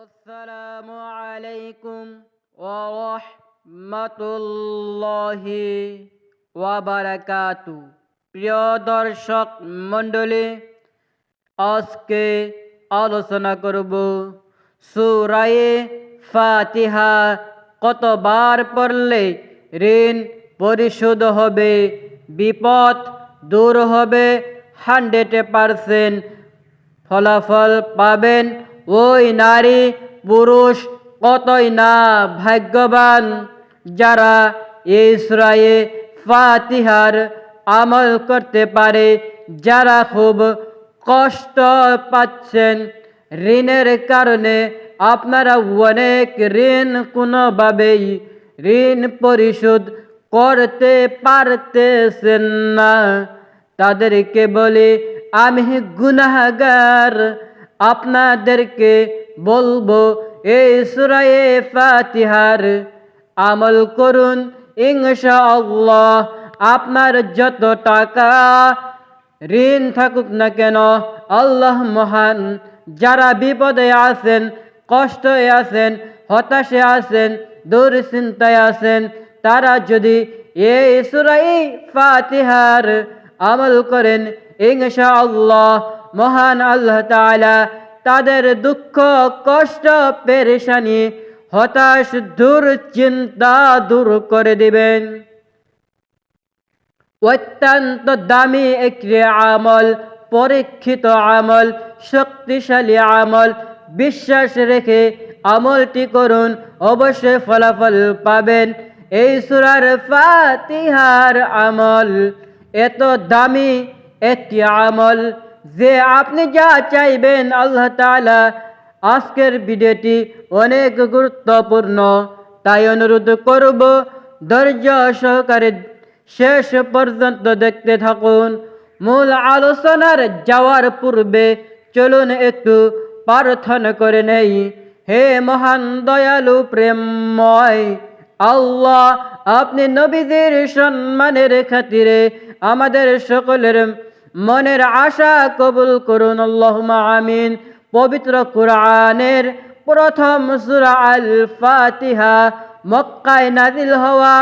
আসসালামু আলাইকুম ওরহমতুল্লাহি ওয়াবারাকাতু প্রিয় দর্শক মণ্ডলী, আজকে আলোচনা করব সুরায়ে ফাতিহা। কতবার পড়লে ঋণ পরিশোধ হবে, বিপদ দূর হবে, হান্ড্রেড পারসেন্ট ফলাফল পাবেন ওই নারী, পুরুষ কতই না ভাগ্যবান যারা এই সুরায়ে ফাতিহার আমল করতে পারে, যারা খুব কষ্ট পাচ্ছেন। ঋণের কারণে আপনারা অনেক ঋণ কোনোভাবেই ঋণ পরিশোধ করতে পারতেছেন না। তাদেরকে বলি, আমি গুনাহগার। আপনাদেরকে বলব এই সুরায়ে ফাতিহার আমল করুন, ইনশাআল্লাহ। আপনার যত টাকা ঋণ থাকুক না কেন, আল্লাহ মহান যারা বিপদে আছেন, কষ্টে আছেন, হতাশে আছেন, দুশ্চিন্তায় আছেন, তারা যদি এই সুরাই ফাতিহার আমল করেন, ইনশাআল্লাহ মহান আল্লাহ তাআলা তাদের দুঃখ, কষ্ট, পেরেশানি, হতাশ দূর চিন্তা দূর করে দিবেন। অত্যন্ত দামি একটি আমল, পরীক্ষিত আমল, শক্তিশালী আমল। বিশ্বাস রেখে আমলটি করুন, অবশ্যই ফলাফল পাবেন। এই সুরার ফাতিহার আমল, এত দামি একটি আমল। যে আপনি যা চাইবেন আল্লাহ তাআলা, আজকের ভিডিওটি অনেক গুরুত্বপূর্ণ। তাই অনুরোধ করব, ধৈর্য সহকারে শেষ পর্যন্ত দেখতে থাকুন। মূল আলোচনার যাওয়ার পূর্বে চলুন একটু প্রার্থনা করে নেই। হে মহান দয়ালু প্রেমময়, আল্লাহ, আপনি নবীদের সম্মানের খাতিরে আমাদের সকলের মনের আশা কবুল করুন আমিন। পবিত্র কোরআনের প্রথম সুরা আল ফাতিহা মক্কায় নাজিল হওয়া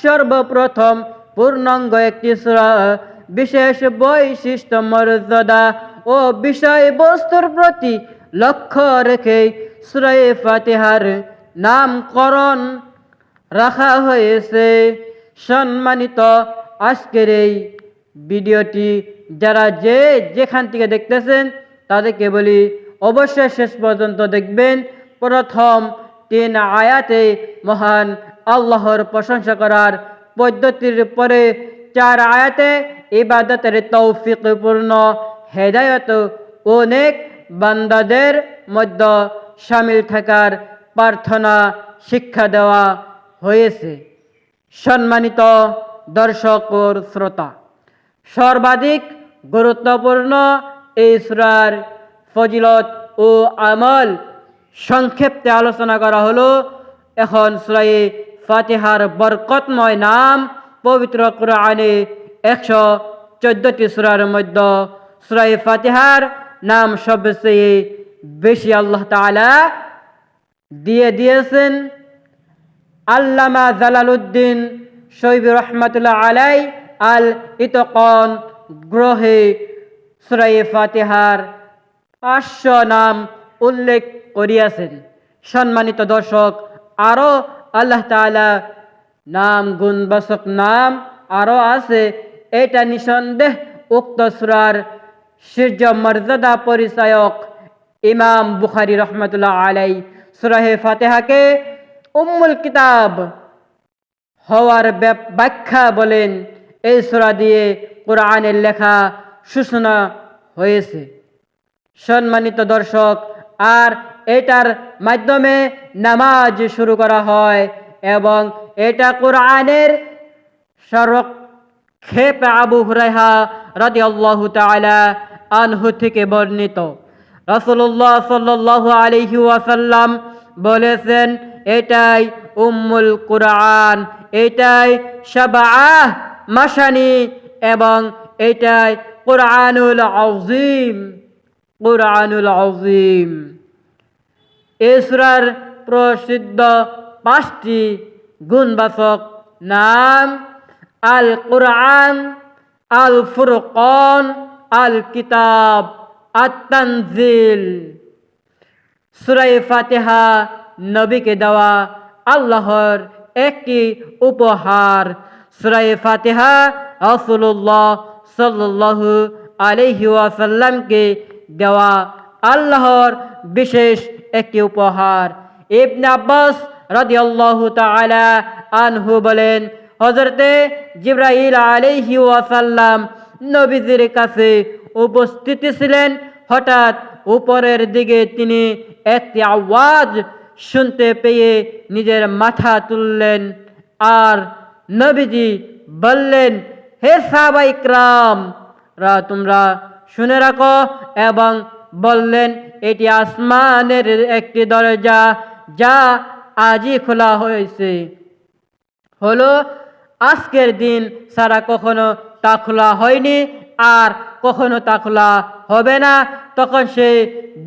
সর্বপ্রথম পূর্ণাঙ্গ একটি সুরা। বিশেষ বৈশিষ্ট্য, মর্যাদা ও বিষয়বস্তুর প্রতি লক্ষ্য রেখে সুরাই ফাতিহার নামকরণ রাখা হয়েছে। সম্মানিত আজকের এই ভিডিওটি যারা যে যেখান থেকে দেখতেছেন, তাদেরকে বলি অবশ্যই শেষ পর্যন্ত দেখবেন। প্রথম তিন আয়াতে মহান আল্লাহর প্রশংসা করার পদ্ধতির পরে চার আয়াতে ইবাদতের তৌফিকপূর্ণ হেদায়ত অনেক বান্দাদের মধ্যে সামিল থাকার প্রার্থনা, শিক্ষা দেওয়া হয়েছে। সম্মানিত দর্শক ও শ্রোতা সর্বাধিক গুরুত্বপূর্ণ এই সুরার ফজিলত ও আমল। সংক্ষেপে আলোচনা করা হলো, এখন সুরাই ফাতিহার বরকতময় নাম পবিত্র কোরআনে একশো চোদ্দটি সুরার মধ্যে সুরাই ফাতিহার নাম সবচেয়ে বেশি আল্লাহ তালা দিয়ে দিয়েছেন। আল্লামা জালালউদ্দিন শৈব রহমতুল্লাহ আলাই আল ইতকন গ্রহে সুরাই ফাতিহার পাঁচশো নাম উল্লেখ করিয়াছেন। সম্মানিত দর্শক আরও আল্লাহ তালা নাম গুণবাসক নাম আরও আছে। এটা নিঃসন্দেহ উক্ত সুরার সূর্য মর্যাদা পরিচায়ক ইমাম বুখারি রহমতুল্লাহ আলাই সুরাহে ফাতেহাকে উম্মুল কিতাব হওয়ার ব্যাখ্যা বলেন এই সুরা দিয়ে কোরআনের লেখা সূচনা হয়েছে। সম্মানিত দর্শক, আর এটার মাধ্যমে নামাজ শুরু করা হয় এবং এটা কোরআনের সরক্ষেপ আবু হুরাইহা রাদি আল্লাহ তালা আনহু থেকে বর্ণিত। রসুল্লাহ সাল্লাহ আলহি ওয়াসাল্লাম বলেছেন, এটাই উম্মুল কোরআন, এটাই সাবাহ মাসানি এবং এটাই কোরআনুল আজিম কোরআনুল আজিম এই সুরার প্রসিদ্ধ পাঁচটি গুণবাচক নাম আল কোরআন আল ফুরকন আল কিতাব আত্মানজিল সুরাই ফাতেহা নবীকে দেওয়া আল্লাহর একটি উপহার। সুরাই ফাতেহা রসুল্লাহ সাল্লাল্লাহু আলাইহি ওয়াসাল্লামকে দেওয়া আল্লাহর বিশেষ একটি উপহার। ইবনে আব্বাস রাদিয়াল্লাহু তাআলা আনহু বলেন, হযরতে জিব্রাইল আলাইহি ওয়াসাল্লাম নবীজির কাছে উপস্থিত ছিলেন। হঠাৎ উপরের দিকে তিনি একটি আওয়াজ শুনতে পেয়ে নিজের মাথা তুললেন। আর নবীজি বললেন, হে সাহাবাই ক্রাম রা, তোমরা শুনে রাখো এবং বললেন, এটি আসমানের একটি দরজা যা আজই খোলা হয়েছে। হলো, আজকের দিন সারা কখনো তা খোলা হয়নি আর কখনো তা খোলা হবে না। তখন সেই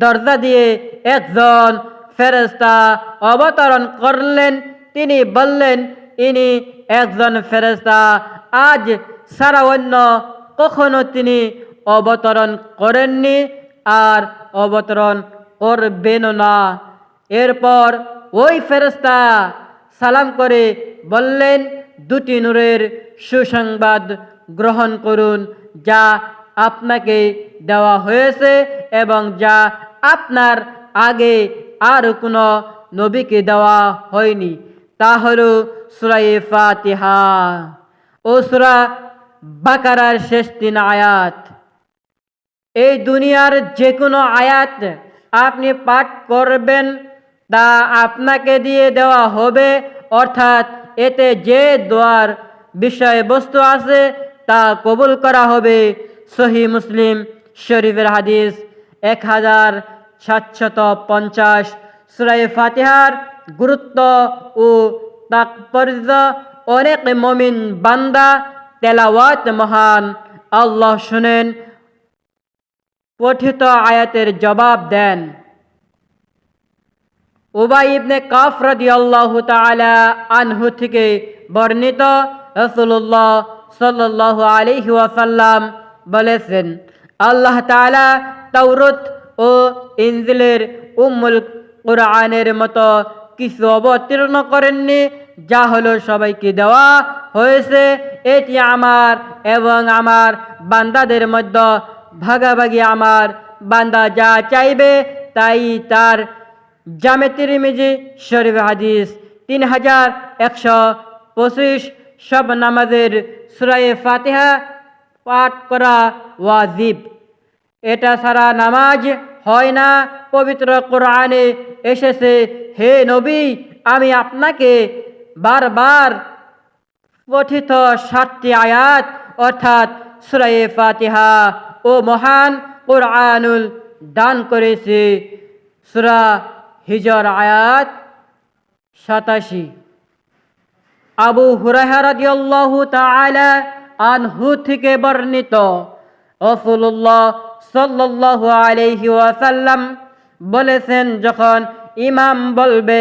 দরজা দিয়ে একজন ফেরেস্তা অবতরণ করলেন। তিনি বললেন, ইনি একজন ফেরেস্তা আজ সারা অন্য কখনো তিনি অবতরণ করেননি আর অবতরণ করবেন না। এরপর ওই ফেরেস্তা সালাম করে বললেন, দুটি নূরের সুসংবাদ গ্রহণ করুন, যা আপনাকে দেওয়া হয়েছে এবং যা আপনার আগে আর কোনো নবীকে দেওয়া হয়নি। তা হল সুরাই ফাতিহা ও সুরা বাকারার শেষ তিন আয়াত। এই দুনিয়ার যে কোনো আয়াত আপনি পাঠ করবেন তা আপনাকে দিয়ে দেওয়া হবে, অর্থাৎ এতে যে দোয়ার বিষয়বস্তু আছে তা কবুল করা হবে। সহি মুসলিম শরীফের হাদিস এক হাজার সাতশত পঞ্চাশ। সুরাই ফাতিহার গুরুত্ব ও তাৎপর্য অনেক মমিন বান্দা তেলাওয়াত মহান। আল্লাহ শুনেন, পঠিত আয়াতের জবাব দেন। উবাই ইবনে কাফ রাদিয়াল্লাহু তাআলা আনহু থেকে বর্ণিত রাসূলুল্লাহ সাল্লাল্লাহু আলাইহি ওয়াসাল্লাম বলেছেন, আল্লাহ তাআলা তাওরাত ও ইনজিলের উম্মুল কোরআনের মতো কিছু অবতীর্ণ করেননি, যা হলো সবাইকে দেওয়া হয়েছে। এটি আমার এবং আমার বান্দাদের মধ্যে ভাগাভাগি আমার বান্দা যা চাইবে তাই তার। জামে তিরিমিজি শরীফ হাদিস তিন হাজার একশো পঁচিশ, সব নামাজের সুরায়ে ফাতেহা পাঠ করা ওয়াজিব। এটা ছাড়া নামাজ হয় না। পবিত্র কোরআনে এসেছে, হে নবী, আমি আপনাকে বারবার পঠিত সাতটি আয়াত, অর্থাৎ সুরায়ে ফাতিহা ও মহান কোরআনুল দান করেছে। সুরা হিজর আয়াত সাতাশি। আবু হুরাহা তাআলা আনহু থেকে বর্ণিত, রাসূলুল্লাহ সাল্লাল্লাহু আলাইহি ওয়াসাল্লাম বলেছেন যখন ইমাম বলবে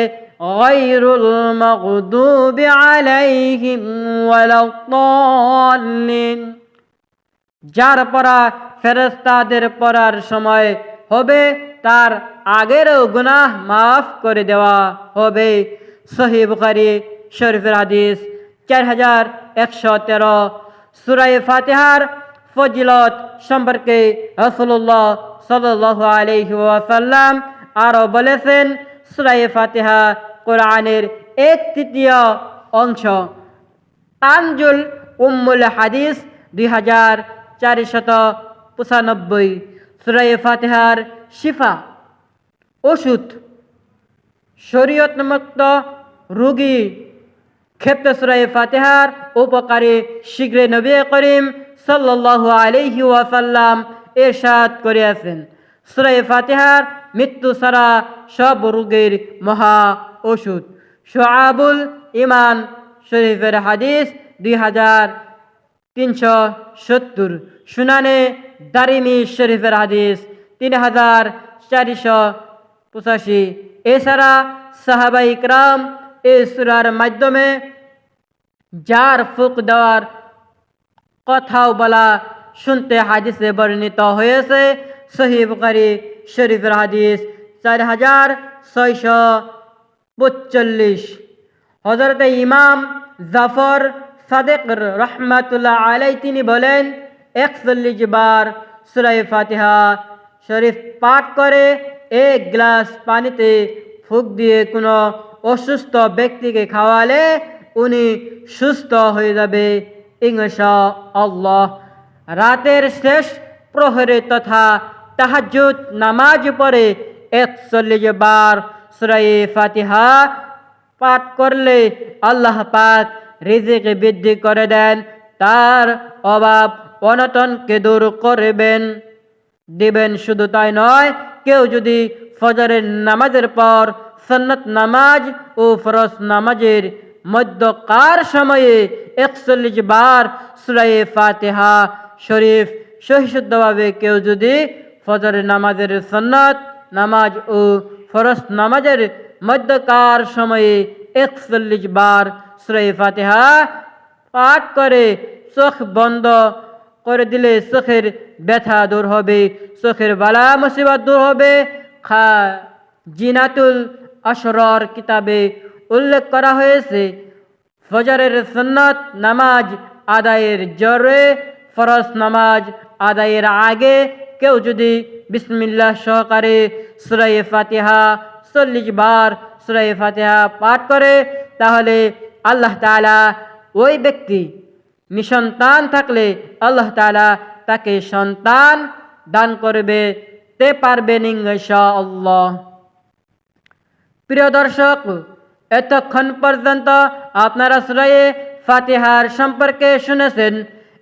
যার পড়া ফেরেস্তাদের পড়ার সময় হবে, তার আগেরও গুনাহ মাফ করে দেওয়া হবে। সহি বুখারি শরীফের হাদিস চার হাজার একশো তেরো। সুরাই ফাতেহার ফজিলত সম্পর্কে রসুল্লাহ সাল্লাহ আলহি ওয়াসাল্লাম আরও বলেছেন সুরাই ফাতিহা কোরআনের এক তৃতীয় অংশ। তানজুল উম্মুল হাদিস দুই হাজার চারিশত পঁচানব্বই। সুরাই ফাতেহার শিফা, ওষুধ, শরীয়তমুক্ত রোগী। ক্ষেপ্ত সুরাই ফাতেহার উপকারী শীঘ্রে নবী করিম সাল্লাল্লাহু আলাইহি ওয়াসাল্লাম এরশাদ করিয়াছেন। সুরাই ফাতেহার মৃত্যু ছাড়া সব রোগের মহা ওষুধ। সোয়াবুল ইমান শরীফের হাদিস দুই হাজার তিনশো সত্তর। সুনানে দারিমি শরীফের হাদিস তিন হাজার চারিশো পঁচাশি। এছাড়া সাহাবাই ইকরাম এই সুরার মাধ্যমে যার ফুক দেওয়ার কথাও বলা শুনতে হাদিসে বর্ণিত হয়েছে সহি বুখারি শরীফের হাদিস চার হাজার ছয়শো পঁচল্লিশ হজরত ইমাম জাফর সাদেক রহমাতুল্লাহ আলাই তিনি বলেন, একচল্লিশ বার সুরাই ফাতিহা শরীফ পাঠ করে, এক গ্লাস পানিতে ফুক দিয়ে কোনো অসুস্থ ব্যক্তিকে খাওয়ালে উনি সুস্থ হয়ে যাবে। ইংশা আল্লাহ রাতের শেষ প্রহরে তথা তাহাজুদ নামাজ পরে একচল্লিশ বার সুরাই ফাতিহা পাঠ করলে আল্লাহ পাক রিজিক বৃদ্ধি করে দেন, তার অভাব অনটনকে দূর করবেন। দিবেন শুধু তাই নয়, কেউ যদি ফজরের নামাজের পর সন্নত নামাজ ও ফরজ নামাজের মধ্যকার সময়ে একচল্লিশ বার সুরায়ে ফাতেহা শরীফ সহিশুদ্ধভাবে কেউ যদি ফজরের নামাজের সন্নত নামাজ ও ফরজ নামাজের মধ্যকার সময়ে একচল্লিশ বার সুরাই ফাতেহা পাঠ করে চোখ বন্ধ করে দিলে চোখের ব্যথা দূর হবে, চোখের বালা মুসিবত দূর হবে। খা জিনাতুল আসরর কিতাবে উল্লেখ করা হয়েছে, ফজরের সন্নত নামাজ আদায়ের জরে ফরজ নামাজ আদায়ের আগে কেউ যদি বিসমিল্লাহ সহকারে সুরাই ফাতিহা চল্লিশ বার সুরাই ফাতিহা পাঠ করে, তাহলে আল্লাহ তালা ওই ব্যক্তি নিসন্তান থাকলে আল্লাহ তালা তাকে সন্তান দান করবে, তে পারবেন ইনশাআল্লাহ। প্রিয় দর্শক, এতক্ষণ পর্যন্ত আপনারা সুরায়ে ফাতিহার সম্পর্কে শুনেছেন।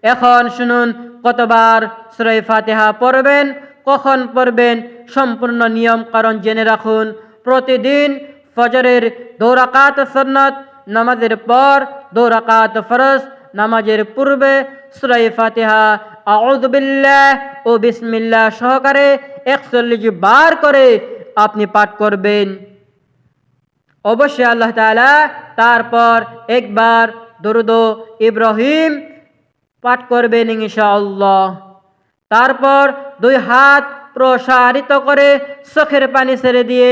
এখন শুনুন, কতবার সুরাই ফাতেহা পড়বেন, কখন পড়বেন, সম্পূর্ণ নিয়ম, কারণ জেনে রাখুন, প্রতিদিন ফজরের দৌরাকাত সন্নত, নামাজের পর দৌরাকাত ফরজ, নামাজের পূর্বে সুরাই ফাতিহা আউদবিল্লাহ ও বিসমিল্লাহ সহকারে একচল্লিশ বার করে আপনি পাঠ করবেন। অবশ্যই আল্লাহ তালা তারপর একবার দরুদ ইব্রাহিম পাঠ করবেন ইনশাআল্লাহ। তারপর দুই হাত প্রসারিত করে চোখের পানি ছেড়ে দিয়ে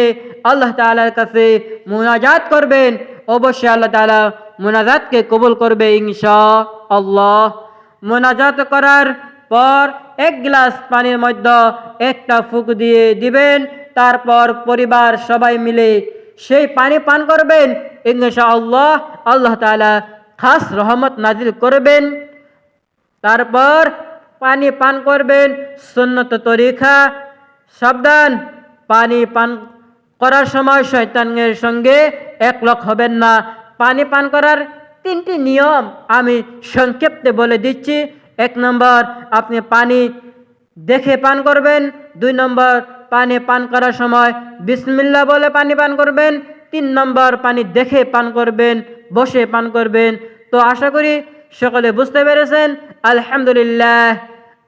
আল্লাহ তালার কাছে মোনাজাত করবেন। অবশ্যই আল্লাহ তালা মোনাজাতকে কবুল করবে ইনশা আল্লাহ মোনাজাত করার পর এক গ্লাস পানির মধ্যে একটা ফুক দিয়ে দিবেন। তারপর পরিবার সবাই মিলে সেই পানি পান করবেন। ইনশা আল্লাহ আল্লাহ তালা খাস রহমত নাজিল করবেন। তারপর পানি পান করবেন, সুন্নত তরিকা, সাবধান, পানি পান করার সময় শয়তানের সঙ্গে একলক হবেন না। পানি পান করার তিনটি নিয়ম আমি সংক্ষেপে বলে দিচ্ছি। এক নম্বর, আপনি পানি দেখে পান করবেন। দুই নম্বর, পানি পান করার সময় বিসমিল্লা বলে পানি পান করবেন। তিন নম্বর, পানি দেখে পান করবেন, বসে পান করবেন। তো আশা করি সকলে বুঝতে পেরেছেন? আলহামদুলিল্লাহ।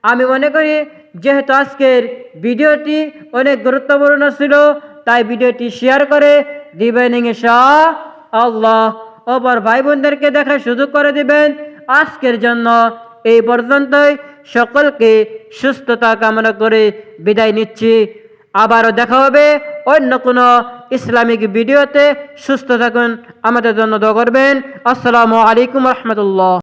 আমি মনে করি, যেহেতু আজকের ভিডিওটি অনেক গুরুত্বপূর্ণ ছিল, তাই ভিডিওটি শেয়ার করে দিবেন আল্লাহ। অপর ভাই বোনদেরকে দেখার সুযোগ করে দিবেন। আজকের জন্য এই পর্যন্তই। সকলকে সুস্থতা কামনা করে বিদায় নিচ্ছি। আবারও দেখা হবে অন্য কোনো ইসলামিক ভিডিওতে। সুস্থ থাকুন, আমাদের জন্য দোয়া করবেন। আসসালামু আলাইকুম রহমতুল্লাহ।